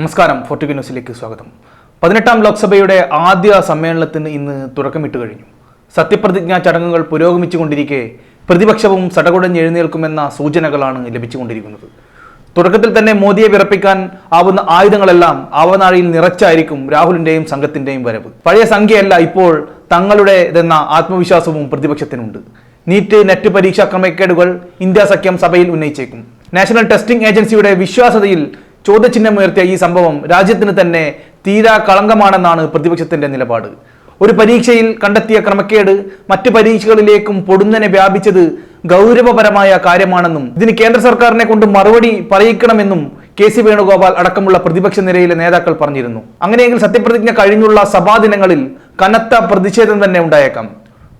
നമസ്കാരം ഫോർട്ടുഗൽ ന്യൂസിലേക്ക് സ്വാഗതം. പതിനെട്ടാം ലോക്സഭയുടെ ആദ്യ സമ്മേളനത്തിന് ഇന്ന് തുടക്കമിട്ട് കഴിഞ്ഞു. സത്യപ്രതിജ്ഞാ ചടങ്ങുകൾ പുരോഗമിച്ചുകൊണ്ടിരിക്കെ പ്രതിപക്ഷവും സടകുടഞ്ഞെഴുന്നേൽക്കുമെന്ന സൂചനകളാണ് ലഭിച്ചുകൊണ്ടിരിക്കുന്നത്. തുടക്കത്തിൽ തന്നെ മോദിയെ വിറപ്പിക്കാൻ ആവുന്ന ആയുധങ്ങളെല്ലാം ആവനാഴിയിൽ നിറച്ചായിരിക്കും രാഹുലിന്റെയും സംഘത്തിന്റെയും വരവ്. പഴയ സംഖ്യയല്ല ഇപ്പോൾ തങ്ങളുടേതെന്ന ആത്മവിശ്വാസവും പ്രതിപക്ഷത്തിനുണ്ട്. നീറ്റ് നെറ്റ് പരീക്ഷാ ക്രമക്കേടുകൾ ഇന്ത്യ സഖ്യം സഭയിൽ ഉന്നയിച്ചേക്കും. നാഷണൽ ടെസ്റ്റിംഗ് ഏജൻസിയുടെ വിശ്വാസതയിൽ ചോദ്യചിഹ്നമുയർത്തിയ ഈ സംഭവം രാജ്യത്തിന് തന്നെ തീരാ കളങ്കമാണെന്നാണ് പ്രതിപക്ഷത്തിന്റെ നിലപാട്. ഒരു പരീക്ഷയിൽ കണ്ടെത്തിയ ക്രമക്കേട് മറ്റു പരീക്ഷകളിലേക്കും പൊടുന്നനെ വ്യാപിച്ചത് ഗൗരവപരമായ കാര്യമാണെന്നും ഇതിന് കേന്ദ്ര സർക്കാരിനെ കൊണ്ട് മറുപടി പറയിക്കണമെന്നും കെ സി വേണുഗോപാൽ അടക്കമുള്ള പ്രതിപക്ഷ നിരയിലെ നേതാക്കൾ പറഞ്ഞിരുന്നു. അങ്ങനെയെങ്കിൽ സത്യപ്രതിജ്ഞ കഴിഞ്ഞുള്ള സഭാ ദിനങ്ങളിൽ കനത്ത പ്രതിഷേധം തന്നെ ഉണ്ടായേക്കാം.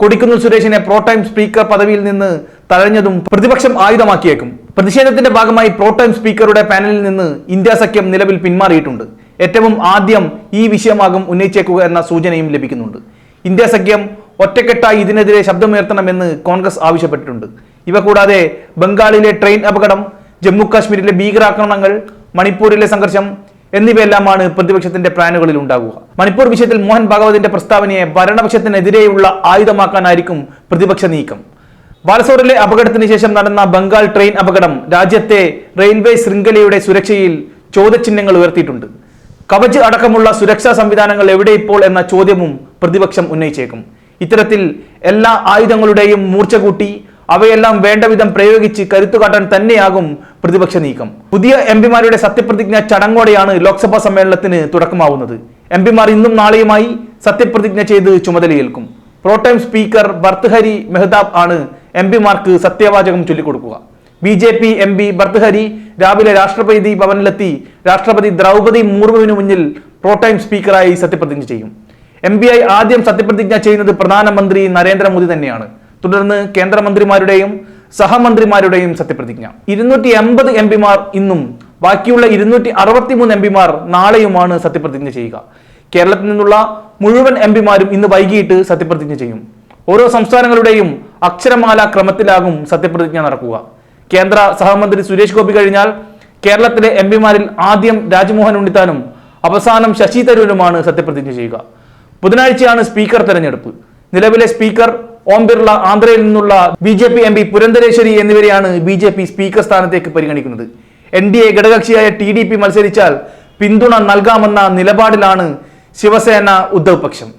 കൊടിക്കുന്നിൽ സുരേഷിനെ പ്രോ ടൈം സ്പീക്കർ പദവിയിൽ നിന്ന് തഴഞ്ഞതും പ്രതിപക്ഷം ആയുധമാക്കിയേക്കും. പ്രതിഷേധത്തിന്റെ ഭാഗമായി പ്രോ സ്പീക്കറുടെ പാനലിൽ നിന്ന് ഇന്ത്യ സഖ്യം നിലവിൽ പിന്മാറിയിട്ടുണ്ട്. ഏറ്റവും ആദ്യം ഈ വിഷയമാകും ഉന്നയിച്ചേക്കുക എന്ന സൂചനയും ലഭിക്കുന്നുണ്ട്. ഇന്ത്യ സഖ്യം ഒറ്റക്കെട്ടായി ഇതിനെതിരെ ശബ്ദമുയർത്തണമെന്ന് കോൺഗ്രസ് ആവശ്യപ്പെട്ടിട്ടുണ്ട്. ഇവ കൂടാതെ ബംഗാളിലെ ട്രെയിൻ അപകടം ജമ്മു കാശ്മീരിലെ ഭീകരാക്രമണങ്ങൾ മണിപ്പൂരിലെ സംഘർഷം എന്നിവയെല്ലാമാണ് പ്രതിപക്ഷത്തിന്റെ പ്ലാനുകളിൽ ഉണ്ടാകുക. മണിപ്പൂർ വിഷയത്തിൽ മോഹൻ ഭാഗവതിന്റെ പ്രസ്താവനയെ ഭരണപക്ഷത്തിനെതിരെയുള്ള ആയുധമാക്കാനായിരിക്കും പ്രതിപക്ഷ നീക്കം. ബാലസോറിലെ അപകടത്തിന് ശേഷം നടന്ന ബംഗാൾ ട്രെയിൻ അപകടം രാജ്യത്തെ റെയിൽവേ ശൃംഖലയുടെ സുരക്ഷയിൽ ചോദ്യചിഹ്നങ്ങൾ ഉയർത്തിയിട്ടുണ്ട്. കവച് അടക്കമുള്ള സുരക്ഷാ സംവിധാനങ്ങൾ എവിടെ ഇപ്പോൾ എന്ന ചോദ്യവും പ്രതിപക്ഷം ഉന്നയിച്ചേക്കും. ഇത്തരത്തിൽ എല്ലാ ആയുധങ്ങളുടെയും മൂർച്ച കൂട്ടി അവയെല്ലാം വേണ്ടവിധം പ്രയോഗിച്ച് കരുത്തുകാട്ടാൻ തന്നെയാകും പ്രതിപക്ഷ നീക്കം. പുതിയ എം പിമാരുടെ സത്യപ്രതിജ്ഞ ചടങ്ങോടെയാണ് ലോക്സഭാ സമ്മേളനത്തിന് തുടക്കമാവുന്നത്. എം പിമാർ ഇന്നും നാളെയുമായി സത്യപ്രതിജ്ഞ ചെയ്ത് ചുമതലയേൽക്കും. പ്രോട്ടൈം സ്പീക്കർ ഭർത്തഹരി മെഹ്താബ് ആണ് എം പിമാർക്ക് സത്യവാചകം ചൊല്ലിക്കൊടുക്കുക. B J P M P Bhartruhari രാവിലെ രാഷ്ട്രപതി ഭവനിലെത്തി രാഷ്ട്രപതി ദ്രൗപദി മുർമുവിന് മുന്നിൽ പ്രോടൈം സ്പീക്കറായി സത്യപ്രതിജ്ഞ ചെയ്യും. എം പി ഐ ആദ്യം സത്യപ്രതിജ്ഞ ചെയ്യുന്നത് പ്രധാനമന്ത്രി നരേന്ദ്രമോദി തന്നെയാണ്. തുടർന്ന് കേന്ദ്രമന്ത്രിമാരുടെയും സഹമന്ത്രിമാരുടെയും സത്യപ്രതിജ്ഞ. ഇരുന്നൂറ്റി എൺപത് എം പിമാർ ഇന്നും ബാക്കിയുള്ള ഇരുന്നൂറ്റി അറുപത്തിമൂന്ന് എം പിമാർ നാളെയുമാണ് സത്യപ്രതിജ്ഞ ചെയ്യുക. കേരളത്തിൽ നിന്നുള്ള മുഴുവൻ എം പിമാരും ഇന്ന് വൈകിട്ട് സത്യപ്രതിജ്ഞ ചെയ്യും. ഓരോ സംസ്ഥാനങ്ങളുടെയും അക്ഷരമാല ക്രമത്തിലാകും സത്യപ്രതിജ്ഞ നടക്കുക. കേന്ദ്ര സഹമന്ത്രി സുരേഷ് ഗോപി കഴിഞ്ഞാൽ കേരളത്തിലെ എം പിമാരിൽ ആദ്യം രാജ്മോഹൻ ഉണ്ണിത്താനും അവസാനം ശശി തരൂരുമാണ് സത്യപ്രതിജ്ഞ ചെയ്യുക. ബുധനാഴ്ചയാണ് സ്പീക്കർ തെരഞ്ഞെടുപ്പ്. നിലവിലെ സ്പീക്കർ ഓം ബിർള ആന്ധ്രയിൽ നിന്നുള്ള B J P M P Purandeswari എന്നിവരെയാണ് ബി ജെ പി സ്പീക്കർ സ്ഥാനത്തേക്ക് പരിഗണിക്കുന്നത്. എൻ ഡി എ ഘടകകക്ഷിയായ ടി ഡി പി മത്സരിച്ചാൽ പിന്തുണ നൽകാമെന്ന നിലപാടിലാണ് ശിവസേന ഉദ്ധവ് പക്ഷം.